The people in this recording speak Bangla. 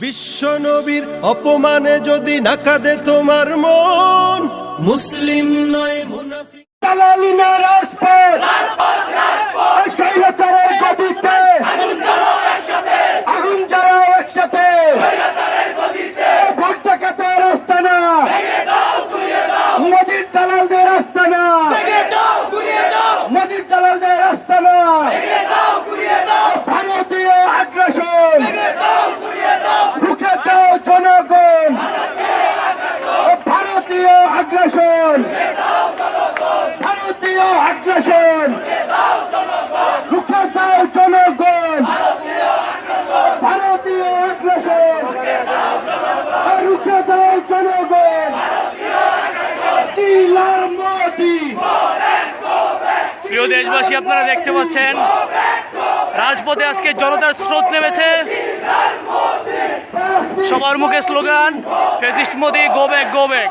বিশ্ব নবীর অপমানে যদি না কাঁদে তোমার মন মুসলিম নয় মুনাফিক। ভারতীয় আগ্রাসন রুখে দাও জনগণ ভারতীয় আগ্রাসন ভারতীয় আগ্রাসন রুখে দাও জনগণ ভারতীয় আগ্রাসন রুখে দাও জনগণ কিলার মোদি প্রিয় দেশবাসী, আপনারা দেখতে পাচ্ছেন, রাজপথে আজকে জনতার স্রোত নেমেছে। সবার মুখে slogan, fascist Modi, go back go back.